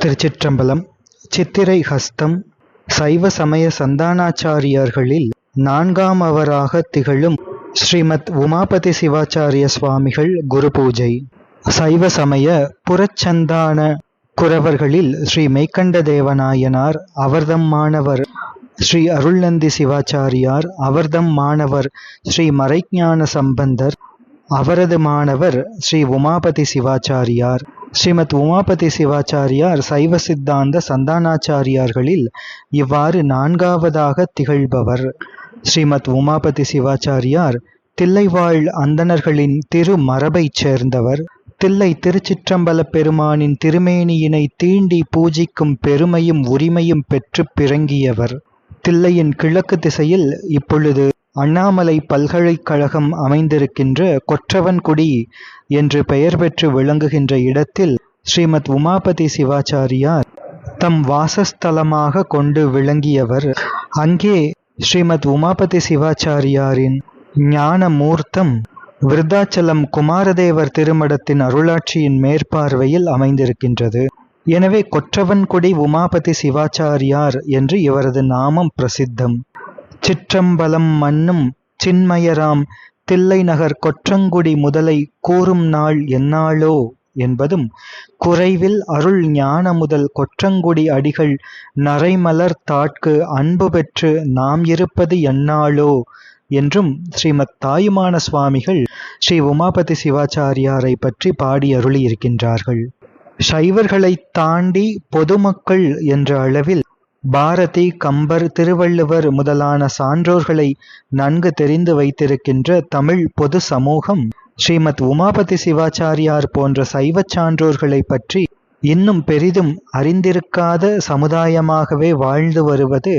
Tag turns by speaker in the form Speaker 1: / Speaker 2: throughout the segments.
Speaker 1: திருச்சிற்றம்பலம் சித்திரை ஹஸ்தம் சைவ சமய சந்தானாச்சாரியார்களில் நான்காமவராக திகழும் ஸ்ரீமத் உமாபதி சிவாச்சாரிய சுவாமிகள் குரு பூஜை. சைவ சமய புறச்சந்தான குரவர்களில் ஸ்ரீ மெய்கண்ட தேவநாயனார் அவர்தம் மாணவர் ஸ்ரீ அருள்நந்தி சிவாச்சாரியார் அவர்தம் மாணவர் ஸ்ரீ மறைஞான சம்பந்தர் அவரது மாணவர் ஸ்ரீ உமாபதி சிவாச்சாரியார். ஸ்ரீமத் உமாபதி சிவாச்சாரியார் சைவ சித்தாந்த சந்தானாச்சாரியார்களில் இவ்வாறு நான்காவதாக திகழ்பவர். ஸ்ரீமத் உமாபதி சிவாச்சாரியார் தில்லைவாழ் அந்தணர்களின் திரு மரபைச் சேர்ந்தவர். தில்லை திருச்சிற்றம்பல பெருமானின் திருமேனியினை தீண்டி பூஜிக்கும் பெருமையும் உரிமையும் பெற்று பிறங்கியவர். தில்லையின் கிழக்கு திசையில் இப்பொழுது அண்ணாமலை பல்கலைக்கழகம் அமைந்திருக்கின்ற கொற்றவன்குடி என்று பெயர் பெற்று விளங்குகின்ற இடத்தில் ஸ்ரீமத் உமாபதி சிவாச்சாரியார் தம் வாசஸ்தலமாக கொண்டு விளங்கியவர். அங்கே ஸ்ரீமத் உமாபதி சிவாச்சாரியாரின் ஞான மூர்த்தம் விருத்தாச்சலம் குமாரதேவர் திருமடத்தின் அருளாட்சியின் மேற்பார்வையில் அமைந்திருக்கின்றது. எனவே கொற்றவன்குடி உமாபதி சிவாச்சாரியார் என்று இவரது நாமம் பிரசித்தம். சிற்றம்பலம் மன்னும் சின்மயராம் தில்லை நகர் கொற்றங்குடி முதலை கூறும் நாள் என்னாளோ என்பதும் குறைவில் அருள் ஞான முதல் கொற்றங்குடி அடிகள் நரைமலர் தாட்கு அன்பு பெற்று நாம் இருப்பது என்னாளோ என்றும் ஸ்ரீமத் தாயுமான சுவாமிகள் ஸ்ரீ உமாபதி சிவாச்சாரியாரை பற்றி பாடி அருளியிருக்கின்றார்கள். சைவர்களை தாண்டி பொதுமக்கள் என்ற அளவில் பாரதி கம்பர் திருவள்ளுவர் முதலான சான்றோர்களை நன்கு தெரிந்து வைத்திருக்கின்ற தமிழ் பொது சமூகம் ஸ்ரீமத் உமாபதி சிவாச்சாரியார் போன்ற சைவச் சான்றோர்களை பற்றி இன்னும் பெரிதும் அறிந்திருக்காத சமுதாயமாகவே வாழ்ந்து வருவது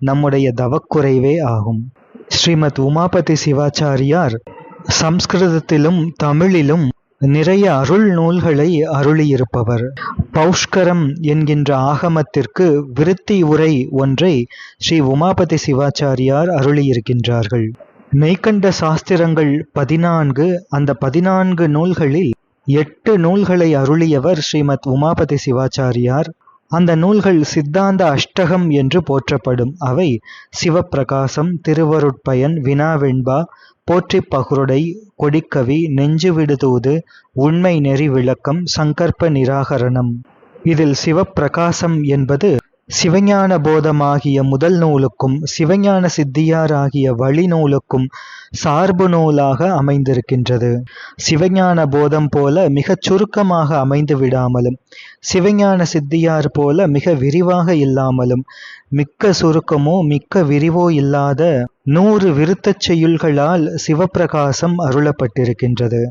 Speaker 1: நம்முடைய தவக்குறைவே ஆகும். ஸ்ரீமத் உமாபதி சிவாச்சாரியார் சம்ஸ்கிருதத்திலும் தமிழிலும் நிறைய அருள் நூல்களை அருளியிருப்பவர். பௌஷ்கரம் என்கின்ற ஆகமத்திற்கு விருத்தி உரை ஒன்றை ஸ்ரீ உமாபதி சிவாச்சாரியார் அருளியிருக்கின்றார்கள். மெய்கண்ட சாஸ்திரங்கள் பதினான்கு அந்த பதினான்கு நூல்களில் எட்டு நூல்களை அருளியவர் ஸ்ரீமத் உமாபதி சிவாச்சாரியார். அந்த நூல்கள் சித்தாந்த அஷ்டகம் என்று போற்றப்படும். அவை சிவப்பிரகாசம் திருவருட்பயன் வினாவெண்பா போற்றி பகுருடை கொடிக்கவி நெஞ்சு விடுதூது உண்மை நெறி விளக்கம் சங்கற்ப நிராகரணம். இதில் சிவப்பிரகாசம் என்பது சிவஞான போதமாகிய முதல் நூலுக்கும் சிவஞான சித்தியார் ஆகிய வழி நூலுக்கும் சார்பு நூலாக அமைந்திருக்கின்றது. சிவஞான போதம் போல மிகச் சுருக்கமாக அமைந்து விடாமலும் சிவஞான சித்தியார் போல மிக விரிவாக இல்லாமலும் மிக்க சுருக்கமோ மிக்க விரிவோ இல்லாத நூறு விருத்தச் செய்யுள்களால் சிவப்பிரகாசம் அருளப்பட்டிருக்கின்றது.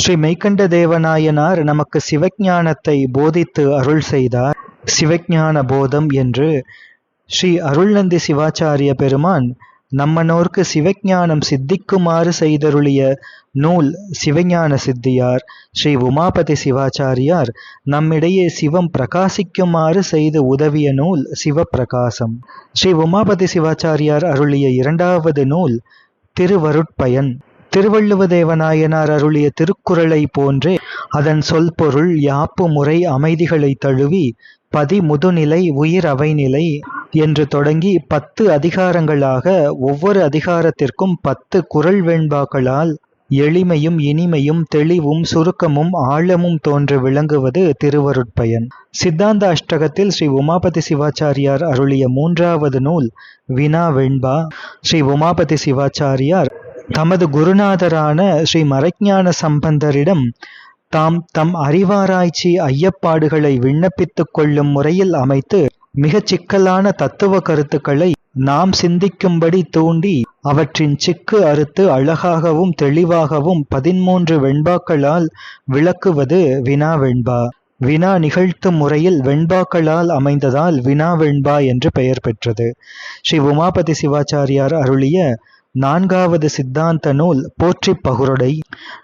Speaker 1: ஸ்ரீ மெய்கண்ட தேவநாயனார் நமக்கு சிவஞானத்தை போதித்து அருள் செய்தார். சிவஞான போதம் என்று ஸ்ரீ அருள்நந்தி சிவாச்சாரிய பெருமான் நம்மனோர்க்கு சிவஞானம் சித்திக்குமாறு செய்தருளிய நூல் சிவஞான சித்தியார் ஸ்ரீ உமாபதி சிவாச்சாரியார் நம்மிடையே சிவம் பிரகாசிக்குமாறு செய்து உதவிய நூல் சிவப்பிரகாசம். ஸ்ரீ உமாபதி சிவாச்சாரியார் அருளிய இரண்டாவது நூல் திருவருட்பயன். திருவள்ளுவதேவநாயனார் அருளிய திருக்குறளை போன்றே அதன் சொல் பொருள் யாப்பு முறை அமைதிகளை தழுவி பதி முதுநிலை உயிர் அவைநிலை என்று தொடங்கி பத்து அதிகாரங்களாக ஒவ்வொரு அதிகாரத்திற்கும் பத்து குரல் வெண்பாக்களால் எளிமையும் இனிமையும் தெளிவும் சுருக்கமும் ஆழமும் தோன்று விளங்குவது திருவருட்பயன். சித்தாந்த அஷ்டகத்தில் ஸ்ரீ உமாபதி சிவாச்சாரியார் அருளிய மூன்றாவது நூல் வினா வெண்பா. ஸ்ரீ உமாபதி சிவாச்சாரியார் தமது குருநாதரான ஸ்ரீ மறைஞான சம்பந்தரிடம் தாம் தம் அறிவாராய்ச்சி ஐயப்பாடுகளை விண்ணப்பித்துக் கொள்ளும் முறையில் அமைத்து மிகச் சிக்கலான தத்துவ கருத்துக்களை நாம் சிந்திக்கும்படி தூண்டி அவற்றின் சிக்கு அறுத்து அழகாகவும் தெளிவாகவும் பதிமூன்று வெண்பாக்களால் விளக்குவது வினா வெண்பா. வினா நிகழ்த்தும் முறையில் வெண்பாக்களால் அமைந்ததால் வினா வெண்பா என்று பெயர் பெற்றது. ஸ்ரீ உமாபதி சிவாச்சாரியார் அருளிய நான்காவது சித்தாந்த நூல் போற்றி பகுருடை.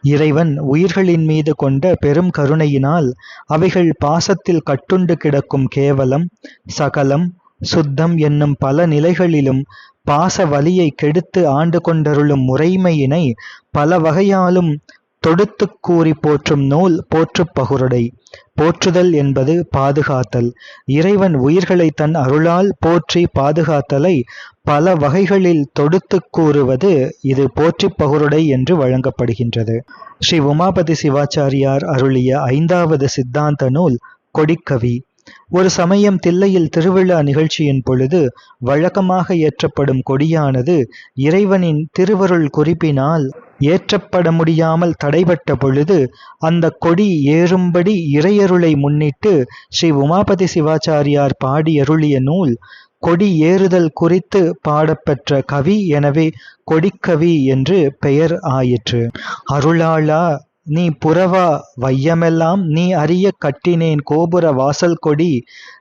Speaker 1: இறைவன் உயிர்களின் மீது கொண்ட பெரும் கருணையினால் அவைகள் பாசத்தில் கட்டுண்டு கிடக்கும் கேவலம் சகலம் சுத்தம் என்னும் பல நிலைகளிலும் பாச வலியை கெடுத்து ஆண்டு கொண்டருளும் முறைமையினை பல வகையாலும் தொடுத்துக் கூறி போற்றும் நூல் போற்றுப் பகுருடை. போற்றுதல் என்பது பாதுகாத்தல். இறைவன் உயிர்களை தன் அருளால் போற்றி பாதுகாத்தலை பல வகைகளில் தொடுத்துக் கூறுவது இது போற்றிப் பகுருடை என்று வழங்கப்படுகின்றது. ஸ்ரீ உமாபதி சிவாச்சாரியார் அருளிய ஐந்தாவது சித்தாந்த நூல் கொடிக்கவி. ஒரு சமயம் தில்லையில் திருவிழா நிகழ்ச்சியின் பொழுது வழக்கமாக ஏற்றப்படும் கொடியானது இறைவனின் திருவருள் குறிப்பினால் ஏற்றப்பட முடியாமல் தடைபட்ட பொழுது அந்த கொடி ஏறும்படி இறையருளை முன்னிட்டு ஸ்ரீ உமாபதி சிவாச்சாரியார் பாடியருளிய நூல் கொடி ஏறுதல் குறித்து பாடப்பெற்ற கவி எனவே கொடிக்கவி என்று பெயர் ஆயிற்று. அருளாளா நீ புறவா வையமெல்லாம் நீ அறிய கட்டினேன் கோபுர வாசல் கொடி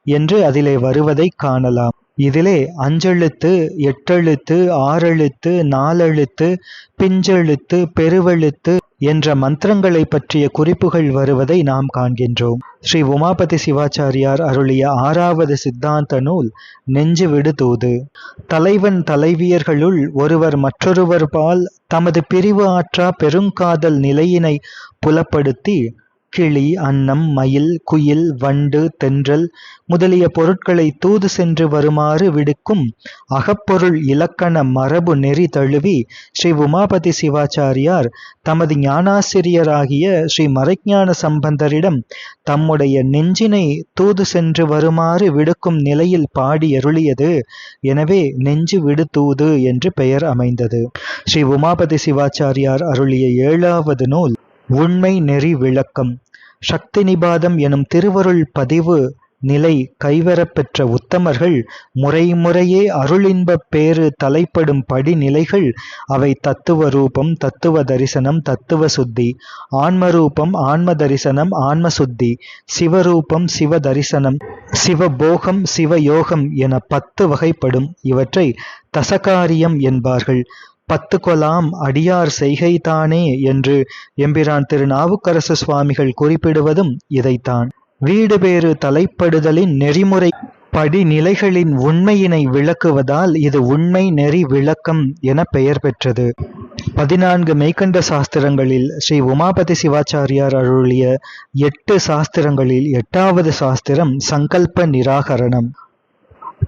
Speaker 1: என்று அதிலே வருவதைக் காணலாம். இதிலே அஞ்செழுத்து எட்டெழுத்து ஆறெழுத்து நாலெழுத்து பிஞ்செழுத்து பெருவெழுத்து என்ற மந்திரங்களை பற்றிய குறிப்புகள் வருவதை நாம் காண்கின்றோம். ஸ்ரீ உமாபதி சிவாச்சாரியார் அருளிய ஆறாவது சித்தாந்த நூல் நெஞ்சு விடுதூது தலைவன் தலைவியர்களுள் ஒருவர் மற்றொருவர் பால் தமது பிரிவு ஆற்றா பெருங்காதல் நிலையினை புலப்படுத்தி கிளி அன்னம் மயில் குயில் வண்டு தென்றல் முதலிய பொருட்களை தூது சென்று வருமாறு விடுக்கும் அகப்பொருள் இலக்கண மரபு நெறி தழுவி ஸ்ரீ உமாபதி சிவாச்சாரியார் தமது ஞானாசிரியராகிய ஸ்ரீ மறைஞான சம்பந்தரிடம் தம்முடைய நெஞ்சினை தூது சென்று வருமாறு விடுக்கும் நிலையில் பாடி அருளியது. எனவே நெஞ்சு விடு தூது என்று பெயர் அமைந்தது. ஸ்ரீ உமாபதி சிவாச்சாரியார் அருளிய ஏழாவது நூல் உண்மை நெறி விளக்கம். சக்தி நிபாதம் எனும் திருவருள் பதிவு நிலை கைவரப்பெற்ற உத்தமர்கள் முறைமுறையே அருளின்பப் பேறு தலைப்படும் படிநிலைகள் அவை தத்துவ ரூபம் தத்துவ தரிசனம் தத்துவ சுத்தி ஆன்மரூபம் ஆன்ம தரிசனம் ஆன்ம சுத்தி சிவரூபம் சிவ தரிசனம் சிவபோகம் சிவயோகம் என பத்து வகைப்படும். இவற்றை தசகாரியம் என்பார்கள். பத்து கொலாம் அடியார் செய்கைதானே என்று எம்பிரான் திருநாவுக்கரசு சுவாமிகள் குறிப்பிடுவதும் இதைத்தான். வீடு பேறு தலைப்படுதலின் நெறிமுறை படிநிலைகளின் உண்மையினை விளக்குவதால் இது உண்மை நெறி விளக்கம் என பெயர் பெற்றது. பதினான்கு மெய்கண்ட சாஸ்திரங்களில் ஸ்ரீ உமாபதி சிவாச்சாரியார் அருளிய எட்டு சாஸ்திரங்களில் எட்டாவது சாஸ்திரம் சங்கல்ப நிராகரணம்.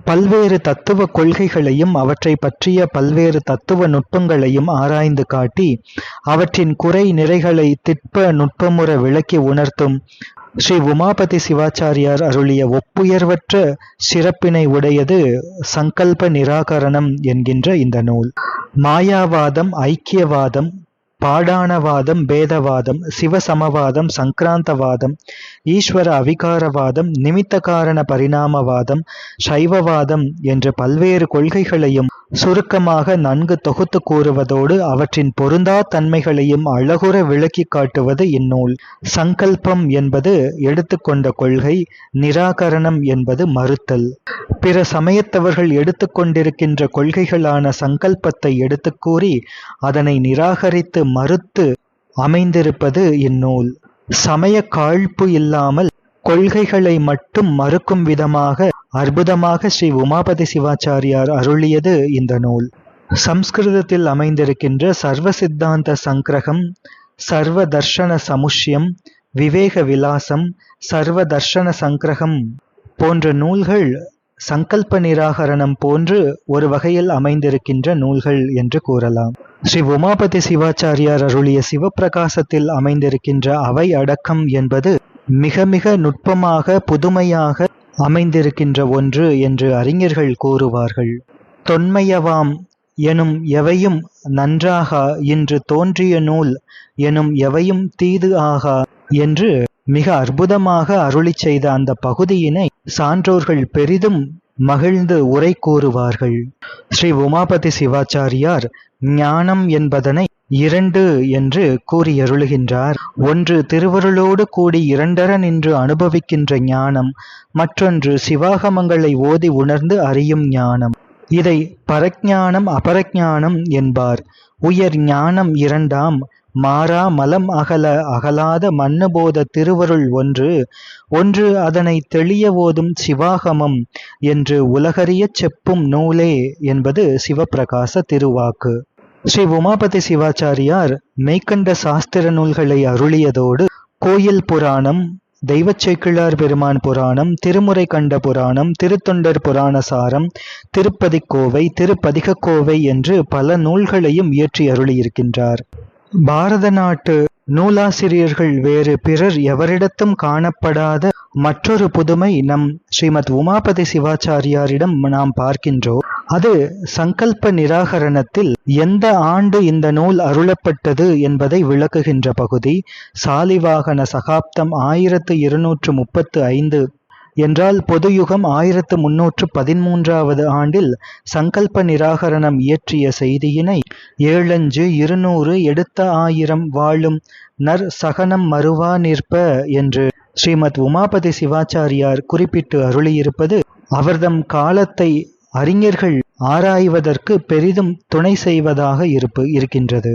Speaker 1: பல்வேறு தத்துவ கொள்கைகளையும் அவற்றை பற்றிய பல்வேறு தத்துவ நுட்பங்களையும் ஆராய்ந்து காட்டி அவற்றின் குறை நிறைகளை திட்ப நுட்பமுற விளக்கி உணர்த்தும் ஸ்ரீ உமாபதி சிவாச்சாரியார் அருளிய ஒப்புயர்வற்ற சிறப்பினை உடையது சங்கல்ப நிராகரணம் என்கின்ற இந்த நூல். மாயாவாதம் ஐக்கியவாதம் பாடானவாதம் பேதவாதம் சிவசமவாதம் சங்கிராந்தவாதம் ஈஸ்வர அவிகாரவாதம் நிமித்த காரண பரிணாமவாதம் சைவவாதம் என்ற பல்வேறு கொள்கைகளையும் சுருக்கமாக நன்கு தொகுத்து கூறுவதோடு அவற்றின் பொருந்தா தன்மைகளையும் அழகுற விளக்கி காட்டுவது இந்நூல். சங்கல்பம் என்பது எடுத்துக்கொண்ட கொள்கை நிராகரணம் என்பது மறுத்தல். பிற சமயத்தவர்கள் எடுத்துக்கொண்டிருக்கின்ற கொள்கைகளான சங்கல்பத்தை எடுத்துக்கூறி அதனை நிராகரித்து மறுத்து அமைந்திருப்பது இந்நூல். சமய காழ்ப்பு இல்லாமல் கொள்கைகளை மட்டும் மறுக்கும் விதமாக அற்புதமாக ஸ்ரீ உமாபதி சிவாச்சாரியார் அருளியது இந்த நூல். சம்ஸ்கிருதத்தில் அமைந்திருக்கின்ற சர்வ சித்தாந்த சங்கிரகம் சர்வ தர்ஷன சமுஷ்யம் விவேக விலாசம் சர்வ தர்ஷன சங்கிரகம் போன்ற நூல்கள் சங்கல்ப நிராகரணம் போன்று ஒரு வகையில் அமைந்திருக்கின்ற நூல்கள் என்று கூறலாம். ஸ்ரீ உமாபதி சிவாச்சாரியார் அருளிய சிவப்பிரகாசத்தில் அமைந்திருக்கின்ற அவை அடக்கம் என்பது மிக மிக நுட்பமாக புதுமையாக அமைந்திருக்கின்ற ஒன்று என்று அறிஞர்கள் கூறுவார்கள். தொன்மையவாம் எனும் எவையும் நன்றாகா இன்று தோன்றிய நூல் எனும் எவையும் தீது ஆகா என்று மிக அற்புதமாக அருளிச் செய்த அந்த பகுதியினை சான்றோர்கள் பெரிதும் மகிழ்ந்து உரை கூறுவார்கள். ஸ்ரீ உமாபதி சிவாச்சாரியார் ஞானம் என்பதனை இரண்டு என்று கூறியருளுகின்றார். ஒன்று திருவருளோடு கூடி இரண்டர நின்று அனுபவிக்கின்ற ஞானம் மற்றொன்று சிவாகமங்களை ஓதி உணர்ந்து அறியும் ஞானம். இதை பரஜானம் அபரஜானம் என்பார். உயர் ஞானம் இரண்டாம் மாறா மலம் அகல அகலாத மன்னபோத திருவருள் ஒன்று ஒன்று அதனை தெளிய ஓதும் சிவாகமம் என்று உலகறியச் செப்பும் நூலே என்பது சிவப்பிரகாச திருவாக்கு. ஸ்ரீ உமாபதி சிவாச்சாரியார் மெய்கண்ட சாஸ்திர நூல்களை அருளியதோடு கோயில் புராணம் தெய்வச்சேக்கிழார் பெருமான் புராணம் திருமுறை கண்ட புராணம் திருத்தொண்டர் புராண சாரம் திருப்பதிக்கோவை திருப்பதிகக்கோவை என்று பல நூல்களையும் இயற்றி அருளியிருக்கின்றார். பாரத நாட்டு நூலாசிரியர்கள் வேறு பிறர் எவரிடத்தும் காணப்படாத மற்றொரு புதுமை நம் ஸ்ரீமத் உமாபதி சிவாச்சாரியாரிடம் நாம் பார்க்கின்றோம். அது சங்கல்ப நிராகரணத்தில் எந்த ஆண்டு இந்த நூல் அருளப்பட்டது என்பதை விளக்குகின்ற பகுதி. சாலிவாகன சகாப்தம் ஆயிரத்து இருநூற்று முப்பத்து ஐந்து என்றால் பொதுயுகம் ஆயிரத்து முன்னூற்று பதிமூன்றாவது ஆண்டில் சங்கல்ப நிராகரணம் இயற்றிய செய்தியினை ஏழஞ்சு இருநூறு எடுத்த ஆயிரம் வாழும் நர் சகனம் மறுவா நிற்ப என்று ஸ்ரீமத் உமாபதி சிவாச்சாரியார் குறிப்பிட்டு அருளியிருப்பது அவர்தம் காலத்தை அறிஞர்கள் ஆராய்வதற்கு பெரிதும் துணை செய்வதாக இருப்பு இருக்கின்றது.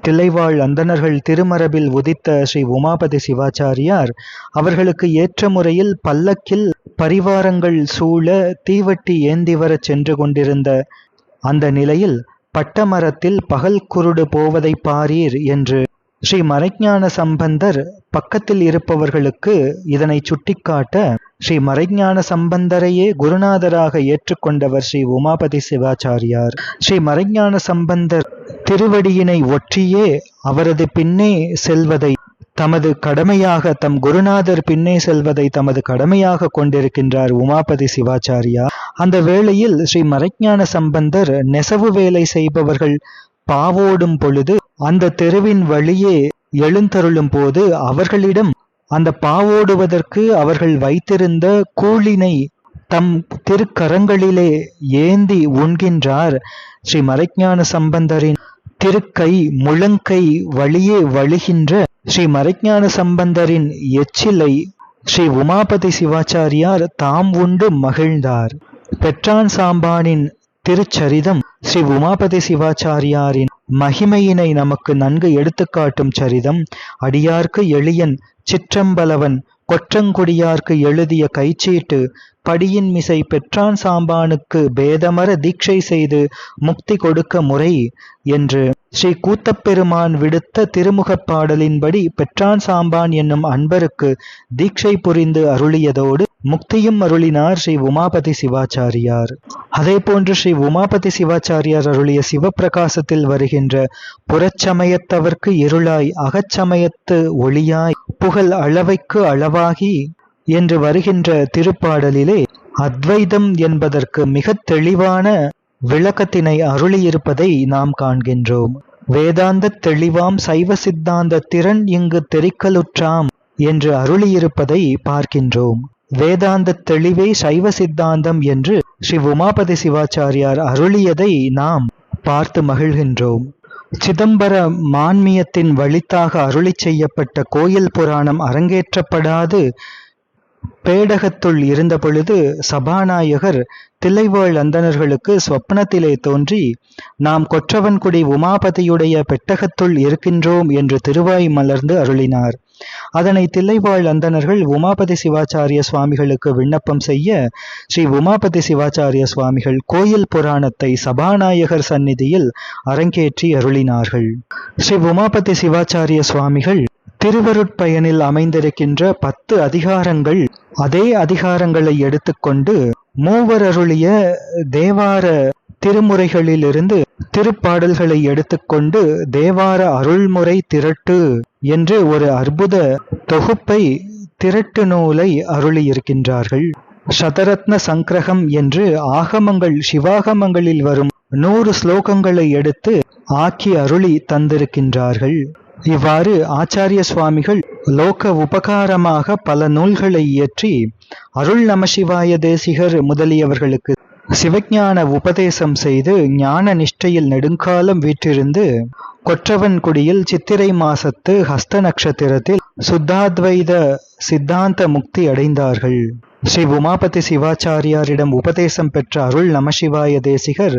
Speaker 1: தில்லைவாழ் அந்தணர்கள் திருமரபில் உதித்த ஸ்ரீ உமாபதி சிவாச்சாரியார் அவர்களுக்கு ஏற்ற முறையில் பல்லக்கில் பரிவாரங்கள் சூழ தீவட்டி ஏந்தி வரச் சென்று கொண்டிருந்த அந்த நிலையில் பட்டமரத்தில் பகல் குருடு போவதை பாரீர் என்று ஸ்ரீ மறைஞான சம்பந்தர் பக்கத்தில் இருப்பவர்களுக்கு இதனை சுட்டிக்காட்ட ஸ்ரீ மறைஞான சம்பந்தரையே குருநாதராக ஏற்றுக்கொண்டவர் ஸ்ரீ உமாபதி சிவாச்சாரியார். ஸ்ரீ மறைஞான சம்பந்தர் திருவடியினை ஒற்றியே அவரது பின்னே செல்வதை தமது கடமையாக தம் குருநாதர் பின்னே செல்வதை தமது கடமையாக கொண்டிருக்கின்றார் உமாபதி சிவாச்சாரியா அந்த வேளையில் ஸ்ரீ மறைஞான சம்பந்தர் நெசவு வேலை செய்பவர்கள் பாவோடும் பொழுது அந்த தெருவின் வழியே எழுந்தருளும் போது அவர்களிடம் அந்த பாவோடுவதற்கு அவர்கள் வைத்திருந்த கூலினை தம் திருக்கரங்களிலே ஏந்தி உண்கின்றார். ஸ்ரீ மறைஞான சம்பந்தரின் திருக்கை முழங்கை வழியே வழிகின்ற ஸ்ரீ மறைஞான சம்பந்தரின் எச்சிலை ஸ்ரீ உமாபதி சிவாச்சாரியார் தாம் உண்டு மகிழ்ந்தார். பெற்றான் சாம்பானின் திருச்சரிதம் ஸ்ரீ உமாபதி சிவாச்சாரியாரின் மகிமையினை நமக்கு நன்கு எடுத்துக்காட்டும் சரிதம். அடியார்க்கு எளியன் சிற்றம்பலவன் கொற்றங்குடியார்க்கு எழுதிய கைச்சீட்டு படியின் மிசை பெற்றான் சாம்பானுக்கு பேதமர தீட்சை செய்து முக்தி கொடுக்க முறை என்று ஸ்ரீ கூத்தப்பெருமான் விடுத்த திருமுகப் பாடலின்படி பெற்றான் சாம்பான் என்னும் அன்பருக்கு தீட்சை புரிந்து அருளியதோடு முக்தியும் அருளினார் ஸ்ரீ உமாபதி சிவாச்சாரியார். அதே போன்று ஸ்ரீ உமாபதி சிவாச்சாரியார் அருளிய சிவப்பிரகாசத்தில் வருகின்ற புறச்சமயத்தவர்க்கு இருளாய் அகச்சமயத்து ஒளியாய் புகழ் அளவைக்கு அளவாகி என்று வருகின்ற திருப்பாடலிலே அத்வைதம் என்பதற்கு மிக தெளிவான விளக்கத்தினை அருளியிருப்பதை நாம் காண்கின்றோம். வேதாந்த தெளிவாம் சைவ சித்தாந்த திறன் இங்கு தெரிக்கலுற்றாம் என்று அருளியிருப்பதை பார்க்கின்றோம். வேதாந்த தெளிவே சைவ சித்தாந்தம் என்று ஸ்ரீ உமாபதி சிவாச்சாரியார் அருளியதை நாம் பார்த்து மகிழ்கின்றோம். சிதம்பர மான்மியத்தின் வழித்தாக அருளி செய்யப்பட்ட கோயில் புராணம் அரங்கேற்றப்படாது. பேடகத்துள் இருந்தபொழுது சபாநாயகர் தில்லைவாழ் அந்தணர்களுக்கு ஸ்வப்னத்திலே தோன்றி நாம் கொற்றவன்குடி உமாபதியுடைய பெட்டகத்துள் இருக்கின்றோம் என்று திருவாய் மலர்ந்து அருளினார். அதனை தில்லைவாழ் அந்தணர்கள் உமாபதி சிவாச்சாரிய சுவாமிகளுக்கு விண்ணப்பம் செய்ய ஸ்ரீ உமாபதி சிவாச்சாரிய சுவாமிகள் கோயில் புராணத்தை சபாநாயகர் சந்நிதியில் அரங்கேற்றி அருளினார்கள். ஸ்ரீ உமாபதி சிவாச்சாரிய சுவாமிகள் திருவருட்பயனில் அமைந்திருக்கின்ற பத்து அதிகாரங்கள் அதே அதிகாரங்களை எடுத்துக்கொண்டு மூவர் அருளிய தேவார திருமுறைகளிலிருந்து திருப்பாடல்களை எடுத்துக்கொண்டு தேவார அருள்முறை திரட்டு என்று ஒரு அற்புத தொகுப்பை திரட்டு நூலை அருளியிருக்கின்றார்கள். சதரத்ன சங்கிரகம் என்று ஆகமங்கள் சிவாகமங்களில் வரும் நூறு ஸ்லோகங்களை எடுத்து ஆக்கி அருளி தந்திருக்கின்றார்கள். இவ்வாறு ஆச்சாரிய சுவாமிகள் லோக உபகாரமாக பல நூல்களை இயற்றி அருள் நமசிவாய தேசிகர் முதலியவர்களுக்கு சிவஞான உபதேசம் செய்து ஞான நிஷ்டையில் நெடுங்காலம் வீற்றிருந்து கொற்றவன்குடியில் சித்திரை மாசத்து ஹஸ்த நட்சத்திரத்தில் சுத்தாத்வைத சித்தாந்த முக்தி அடைந்தார்கள். ஸ்ரீ உமாபதி சிவாச்சாரியாரிடம் உபதேசம் பெற்ற அருள் நமசிவாய தேசிகர்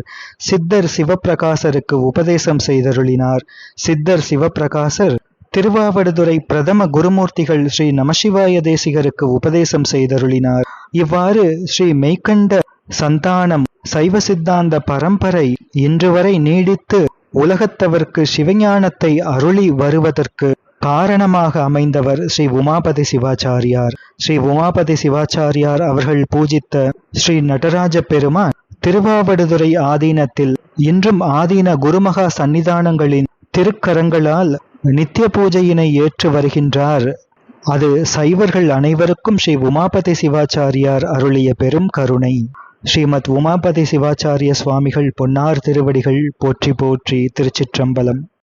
Speaker 1: சித்தர் சிவப்பிரகாசருக்கு உபதேசம் செய்தருளினார். சித்தர் சிவப்பிரகாசர் திருவாவடுதுறை பிரதம குருமூர்த்திகள் ஸ்ரீ நமசிவாய தேசிகருக்கு உபதேசம் செய்தருளினார். இவ்வாறு ஸ்ரீ மெய்கண்ட சந்தானம் சைவ சித்தாந்த பரம்பரை இன்று வரை நீடித்து உலகத்தவர்க்கு சிவஞானத்தை அருளி வருவதற்கு காரணமாக அமைந்தவர் ஸ்ரீ உமாபதி சிவாச்சாரியார். ஸ்ரீ உமாபதி சிவாச்சாரியார் அவர்கள் பூஜித்த ஸ்ரீ நடராஜ பெருமான் திருவாவடுதுறை ஆதீனத்தில் இன்றும் ஆதீன குருமகா சன்னிதானங்களின் திருக்கரங்களால் நித்திய பூஜையினை ஏற்று வருகின்றார். அது சைவர்கள் அனைவருக்கும் ஸ்ரீ உமாபதி சிவாச்சாரியார் அருளிய பெரும் கருணை. ஸ்ரீமத் உமாபதி சிவாச்சாரிய சுவாமிகள் பொன்னார் திருவடிகள் போற்றி போற்றி திருச்சிற்றம்பலம்.